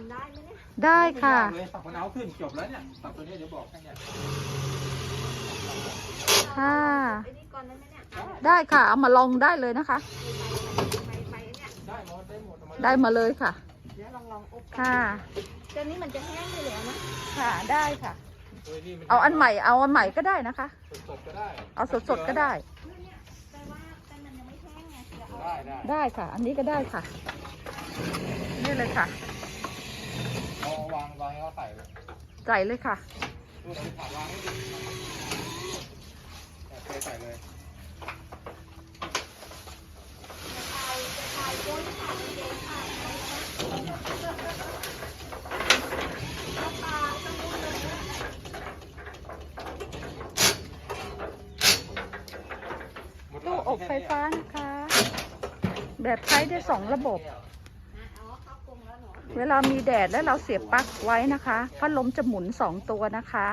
ำได้ไหมเนี่ยได้ค่ะ ไม่ยากเลยสับมะนาวขึ้นจบแล้วเนี่ยสับตัวนี้เดี๋ยวบอกให้เนี่ยค่ะไอ้นี่ก่อนได้ไหมเนี่ยเอาได้ค่ะ เอามาลองได้เลยนะคะไปไปไปเนี่ยได้หมดได้หมดเอามาได้มาเลยค่ะ เดี๋ยวลองลองอบก่อนค่ะ เดี๋ยวนี้มันจะแห้งไปแล้วนะค่ะ ได้ค่ะ เออนี่มัเอาอันใหม่ เอาอันใหม่ก็ได้นะคะ สดๆก็ได้เอาสดๆก็ได้ เนี่ยแต่ว่าแต่มันยังไม่แห้งไงเดี๋ยวเอาได้ได้ได้ค่ะ อันนี้ก็ได้ค่ะ นี่เลยค่ะ เอาวางวางให้เขาใส่เลยใส่เลยค่ะ ดูหน่อยผัดวางให้ดีแต่เทใส่เลยเอาจะถ่ายก้นค่ะเจ๊ค่ะเอาปลาตะมุตะมุหมดแล้ตู้วอบไฟฟ้านะคะ แบบใช้ได้สองระบบ อ๋อเข้ากรงแล้ว เหรอเวลามีแดดแล้วเราเสียบปลั๊กไว้นะคะพัดลมจะหมุนสองตัวนะคะ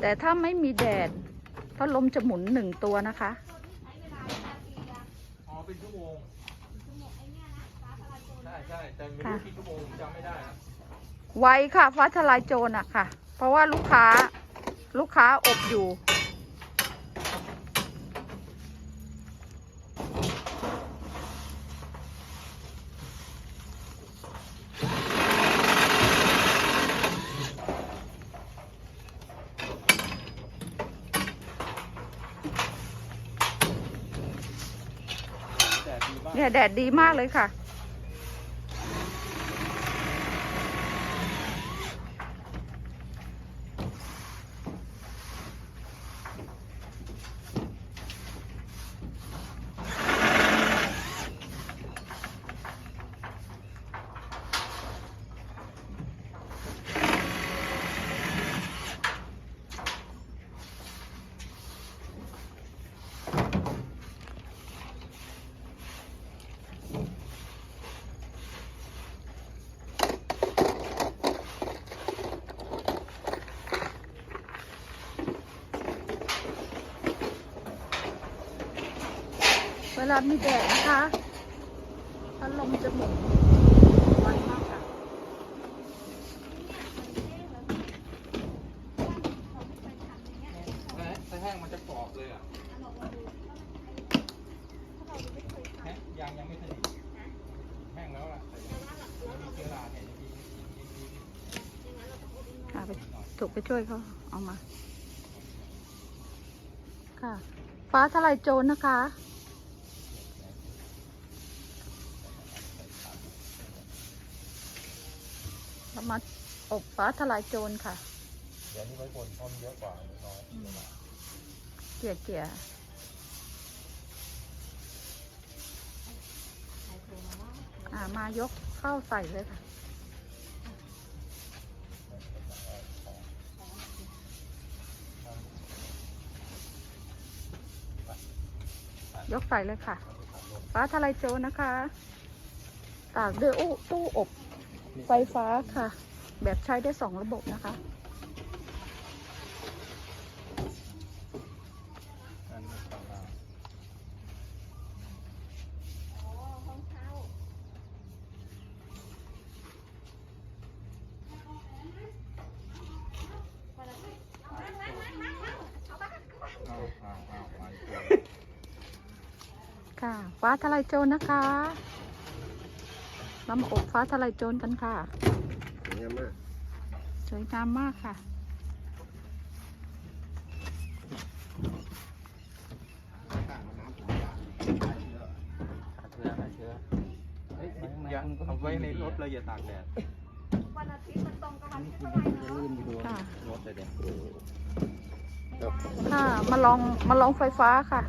แต่ถ้าไม่มีแดดพัดลมจะหมุนหนึ่งตัวนะคะอ๋อเป็นชั่วโมงชั่วโมงไอ้เนี่ยนะฟ้าทลายโจรใช่ใช่แต่ไม่รู้กี่ชั่วโมงผมจำไม่ได้นะไวค่ะฟ้าทลายโจรอะค่ะ เพราะว่าลูกค้าลูกค้าอบอยู่ แต่ดีมาก เนี่ยแดดดีมากเลยค่ะ วลามีแดดนะคะพัดลมจะหมุนไวมากค่ะถ้าแห้งมันจะกรอบเลยอะแห้งยังยังไม่สนิทแห้งแล้วล่ะแต่ยังมีเชื้อราเนี่ยยังมียังมีค่ะไปถูกไปช่วยเขาเอามา ค่ะ ฟ้าทลายโจรนะคะ เรามา อบฟ้าทลายโจรค่ะเดี๋ยวนี้ไว้บนต้นเยอะกว่าน้อยเกี่ยเกี่ยอ่ามายกเข้าใส่เลยค่ะ ยกใส่เลยค่ะ ฟ้าทลายโจรนะคะ ตากด้วยอู้ตู้อบไฟฟ้าค่ะ แบบใช้ได้สองระบบนะคะ ค่ะฟ้าทลายโจรนะคะเรามาอบฟ้าทลายโจรกันค่ะ งามมาก สวยงามมากค่ะข้างน้ำถุงยางได้เยอะฆ่าเชื้อฆ่าเชื้อเอ้ยอย่าเอาไว้ในรถเลยอย่าตากแดดวันอาทิตย์มันตรงกับวันที่เท่าไหร่เนาะค่ะ รถเลยเด็ดค่ะ มาลองมาลองไฟฟ้าค่ะ